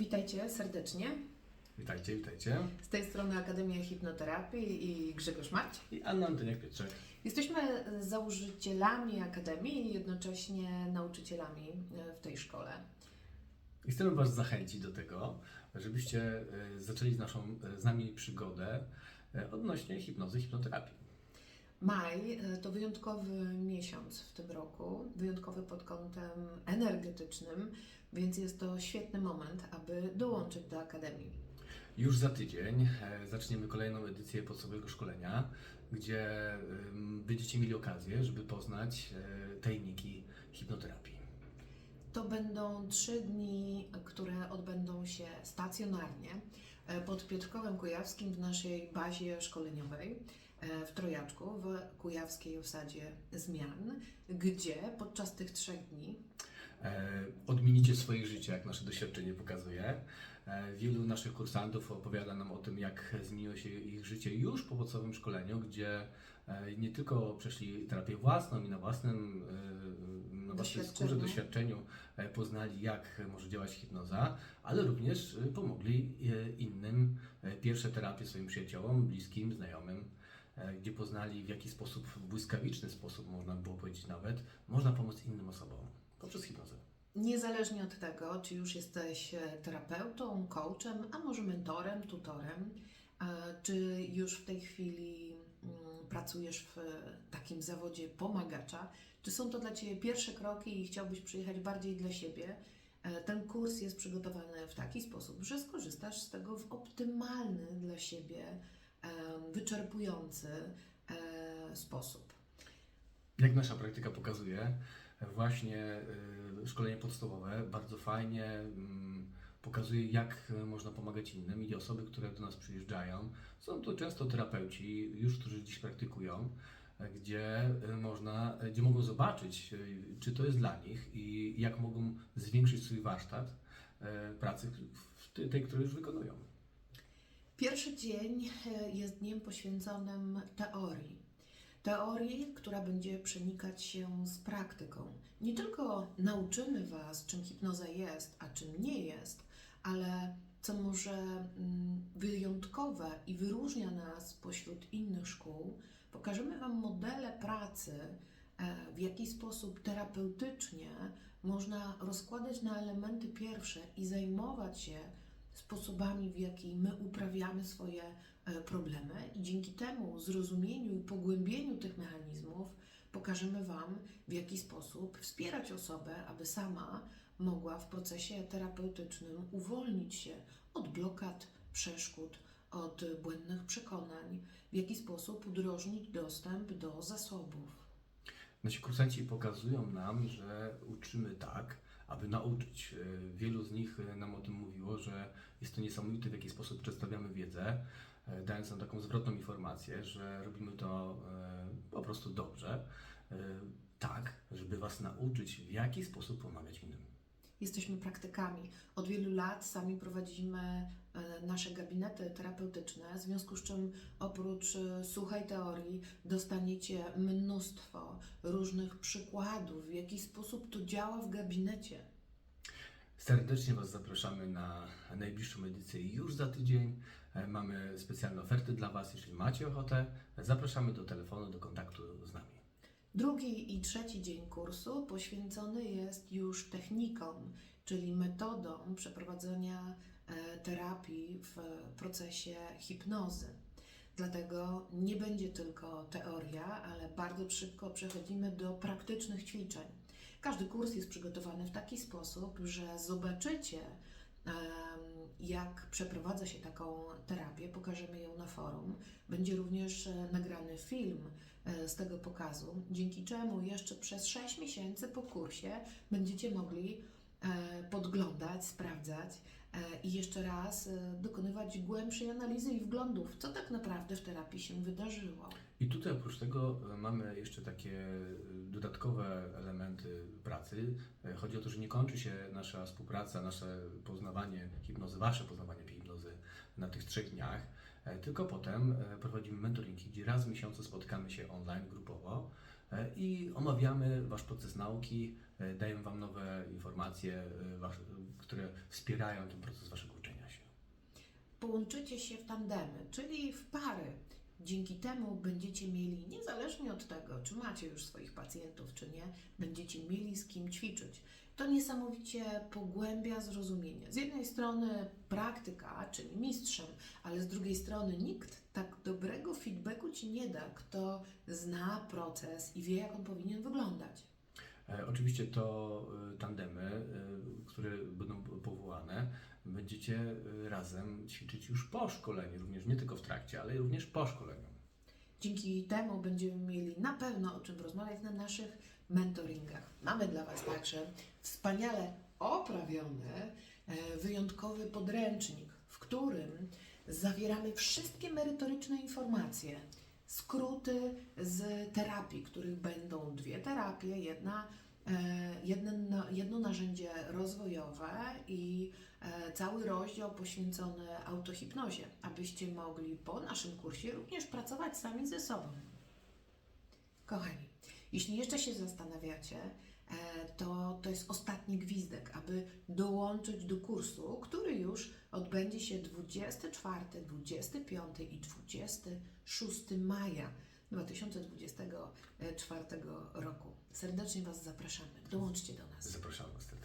Witajcie serdecznie. Witajcie, witajcie. Z tej strony Akademia Hipnoterapii i Grzegorz Marć. I Anna Antoniak-Pietrzak. Jesteśmy założycielami Akademii i jednocześnie nauczycielami e, w tej szkole. I chcemy Was zachęcić do tego, żebyście e, zaczęli z naszą, e, z nami przygodę odnośnie hipnozy, hipnoterapii. Maj e, to wyjątkowy miesiąc w tym roku, wyjątkowy pod kątem energetycznym, więc jest to świetny moment, aby dołączyć do Akademii. Już za tydzień e, zaczniemy kolejną edycję podstawowego szkolenia, gdzie będziecie mieli okazję, żeby poznać e, tajniki hipnoterapii. To będą trzy dni, które odbędą się stacjonarnie pod Piotrkowem Kujawskim w naszej bazie szkoleniowej w Trojaczku, w kujawskiej osadzie zmian, gdzie podczas tych trzech dni E, odmienicie swoje życie, jak nasze doświadczenie pokazuje. E, wielu naszych kursantów opowiada nam o tym, jak zmieniło się ich życie już po podstawowym szkoleniu, gdzie e, nie tylko przeszli terapię własną i na własnym, e, na własnej skórze Doświadczeniu. e, poznali, jak może działać hipnoza, ale również e, pomogli e, innym e, pierwsze terapie swoim przyjaciołom, bliskim, znajomym e, gdzie poznali w jaki sposób, w błyskawiczny sposób można było powiedzieć nawet, można pomóc innym osobom poprzez hipnozę. Niezależnie od tego, czy już jesteś e, terapeutą, coachem, a może mentorem, tutorem, e, czy już w tej chwili mm, pracujesz w takim zawodzie pomagacza, czy są to dla Ciebie pierwsze kroki i chciałbyś przyjechać bardziej dla siebie, e, ten kurs jest przygotowany w taki sposób, że skorzystasz z tego w optymalny dla siebie, e, wyczerpujący e, sposób. Jak nasza praktyka pokazuje, właśnie y, szkolenie podstawowe bardzo fajnie mm, pokazuje, jak można pomagać innym i osoby, które do nas przyjeżdżają, są to często terapeuci, już którzy dziś praktykują, y, gdzie można, gdzie mogą zobaczyć, czy to jest dla nich i jak mogą zwiększyć swój warsztat pracy, tej, którą już wykonują. Pierwszy dzień e, jest dniem poświęconym teorii. Teorii, która będzie przenikać się z praktyką. Nie tylko nauczymy Was, czym hipnoza jest, a czym nie jest, ale co może mm, wyjątkowe i wyróżnia nas pośród innych szkół, pokażemy Wam modele pracy, e, w jaki sposób terapeutycznie można rozkładać na elementy pierwsze i zajmować się sposobami, w jaki my uprawiamy swoje e, problemy, i dzięki temu zrozumieniu i pogłębieniu tych mechanizmów pokażemy Wam, w jaki sposób wspierać osobę, aby sama mogła w procesie terapeutycznym uwolnić się od blokad, przeszkód, od błędnych przekonań, w jaki sposób udrożnić dostęp do zasobów. Nasi kursanci pokazują nam, że uczymy tak, aby nauczyć. E, Wielu z nich e, nam o tym mówiło, że jest to niesamowite, w jaki sposób przedstawiamy wiedzę, e, dając nam taką zwrotną informację, że robimy to po prostu dobrze, tak, żeby Was nauczyć, w jaki sposób pomagać innym. Jesteśmy praktykami. Od wielu lat sami prowadzimy e, nasze gabinety terapeutyczne, w związku z czym oprócz e, suchej teorii dostaniecie mnóstwo różnych przykładów, w jaki sposób to działa w gabinecie. Serdecznie Was zapraszamy na najbliższą edycję już za tydzień. E, Mamy specjalne oferty dla Was, jeśli macie ochotę. Zapraszamy do telefonu, do kontaktu z nami. Drugi i trzeci dzień kursu poświęcony jest już technikom, czyli metodom przeprowadzenia e, terapii w procesie hipnozy. Dlatego nie będzie tylko teoria, ale bardzo szybko przechodzimy do praktycznych ćwiczeń. Każdy kurs jest przygotowany w taki sposób, że zobaczycie, jak przeprowadza się taką terapię. Pokażemy ją na forum. Będzie również e, nagrany film e, z tego pokazu, dzięki czemu jeszcze przez 6 miesięcy po kursie będziecie mogli e, podglądać, sprawdzać i jeszcze raz dokonywać głębszej analizy i wglądów, co tak naprawdę w terapii się wydarzyło. I tutaj oprócz tego e, mamy jeszcze takie e, dodatkowe elementy pracy. E, Chodzi o to, że nie kończy się nasza współpraca, nasze poznawanie hipnozy, wasze poznawanie hipnozy na tych trzech dniach, tylko potem prowadzimy mentoringi, gdzie raz w miesiącu spotykamy się online grupowo i omawiamy wasz proces nauki, dajemy wam nowe informacje, które wspierają ten proces Waszego uczenia się. Połączycie się w tandemy, czyli w pary. Dzięki temu będziecie mieli, niezależnie od tego, czy macie już swoich pacjentów, czy nie, będziecie mieli z kim ćwiczyć. To niesamowicie pogłębia zrozumienie. Z jednej strony praktyka, czyli mistrzem, ale z drugiej strony nikt tak dobrego feedbacku ci nie da, kto zna proces i wie, jak on powinien wyglądać. E, Oczywiście to e, tandemy, e, które będą powołane, będziecie e, razem ćwiczyć już po szkoleniu, również nie tylko w trakcie, ale również po szkoleniu. Dzięki temu będziemy mieli na pewno o czym rozmawiać na naszych mentoringach. Mamy dla Was także wspaniale oprawiony, e, wyjątkowy podręcznik, w którym zawieramy wszystkie merytoryczne informacje, skróty z terapii, których będą dwie terapie, jedna, jedno, jedno narzędzie rozwojowe i e, cały rozdział poświęcony autohipnozie, abyście mogli po naszym kursie również pracować sami ze sobą. Kochani, jeśli jeszcze się zastanawiacie, e, to to jest ostatni gwizdek, aby dołączyć do kursu, który już odbędzie się 24, 25 i 26 maja 2024 roku. Serdecznie Was zapraszamy. Dołączcie do nas. Zapraszam Was serdecznie.